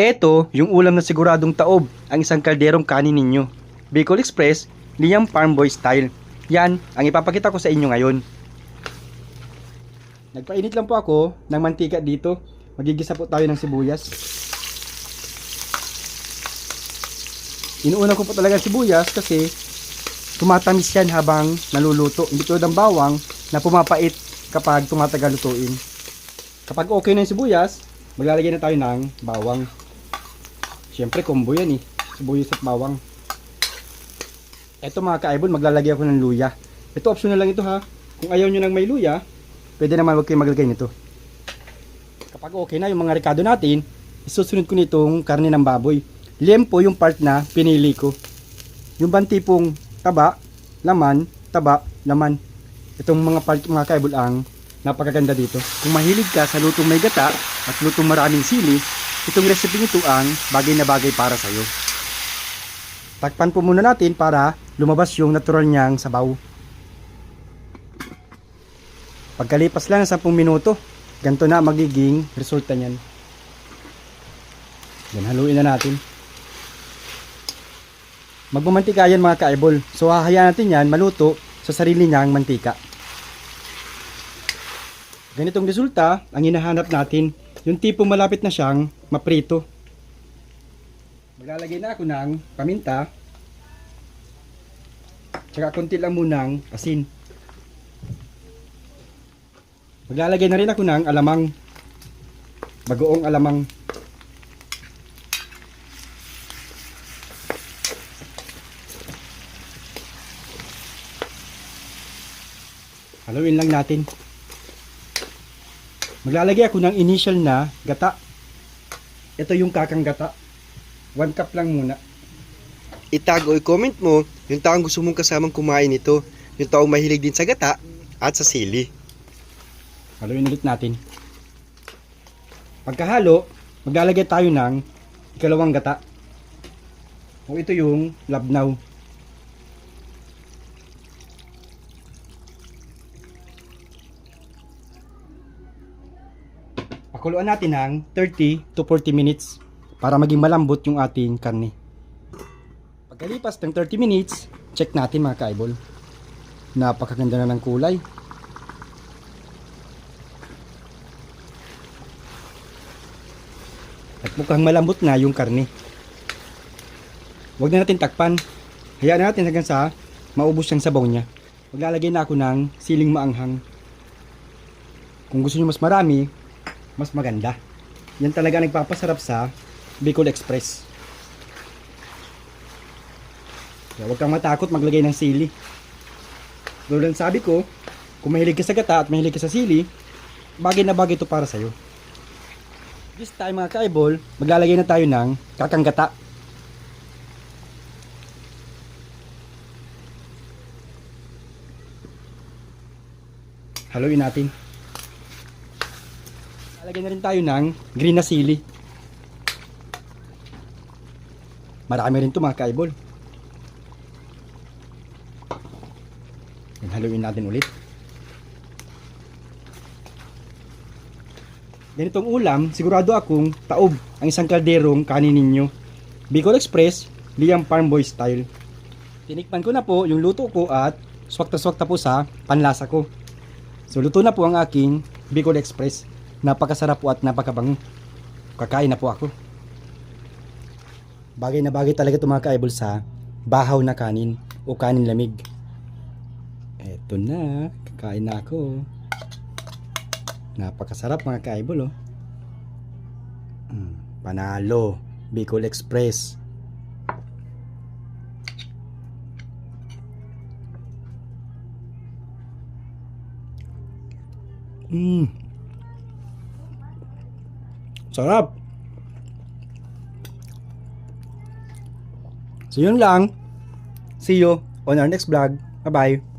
Eto, yung ulam na siguradong taob, ang isang kalderong kanin ninyo. Bicol Express, Liam Farm Boy Style. Yan, ang ipapakita ko sa inyo ngayon. Nagpainit lang po ako ng mantika dito. Magigisa po tayo ng sibuyas. Inuuna ko po talaga sibuyas kasi tumatamis yan habang naluluto. Hindi tulad ng bawang na pumapait kapag tumatagal lutuin. Kapag okay na yung sibuyas, maglalagay na tayo ng bawang. Siyempre, combo yan eh. Sibuyas at bawang. Ito mga ka-eyeball, maglalagay ako ng luya. Ito optional lang ito ha. Kung ayaw nyo ng may luya, pwede naman huwag kayong maglagay nito. Kapag okay na yung mga rekado natin, isusunod ko nitong karne ng baboy. Lem po yung part na pinili ko. Yung bang tipong taba, laman, taba, laman. Itong mga part mga kaibol ang napakaganda dito. Kung mahilig ka sa lutong may gata at lutong maraming sili, itong recipe nito ang bagay na bagay para sa iyo. Takpan po muna natin para lumabas yung natural niyang sabaw. Pagkalipas lang ng 10 minuto, ganito na magiging resulta niyan. Yan, haluin na natin. Magmamantika yan mga kaibol. So hahayaan natin yan maluto sa sarili niyang mantika. Ganitong resulta ang hinahanap natin. Yung tipong malapit na siyang maprito. Maglalagay na ako ng paminta. Tsaka konti lang munang asin. Maglalagay na rin ako ng alamang. Bagoong alamang. Haluin lang natin. Maglalagay ako ng initial na gata. Ito yung kakang gata. One cup lang muna. Itag o i-comment mo yung taong gusto mong kasamang kumain nito. Yung taong mahilig din sa gata at sa sili. Haluin ulit natin. Pagkahalo, maglalagay tayo ng ikalawang gata. O ito yung labnaw. Pakuluan natin ng 30 to 40 minutes para maging malambot yung ating karne. Pagkalipas ng 30 minutes, check natin mga kaibol. Napakaganda na ng kulay. At mukhang malambot na yung karne. Huwag na natin takpan. Hayaan natin hanggang sa maubos yung sabaw niya. Maglalagay na ako ng siling maanghang. Kung gusto niyo mas marami, mas maganda. Yan talaga nagpapasarap sa Bicol Express. Kaya huwag kang matakot maglagay ng sili. Tulad ng sabi ko, kung mahilig ka sa gata at mahilig ka sa sili, bagay na bagay ito para sa'yo. This time mga kaibol, maglalagay na tayo ng kakang gata. Haluin natin. Lalagyan na rin tayo ng green na sili. Marami rin ito mga kaibol. Yan, natin ulit. Ganitong ulam, sigurado akong taob ang isang kalderong kanin ninyo. Bicol Express, Liam Farm Boy style. Tinikman ko na po yung luto ko at swakta-swakta po sa panlasa ko. So luto na po ang aking Bicol Express. Napakasarap po at napakabango. Kakain na po ako. Bagay na bagay talaga ito mga kaibol sa bahaw na kanin o kanin lamig. Eto na, kakain na ako. Napakasarap mga kaibol oh. Mm, panalo, Bicol Express. Mm. Sarap. So yun lang. See you on our next vlog. Bye-bye.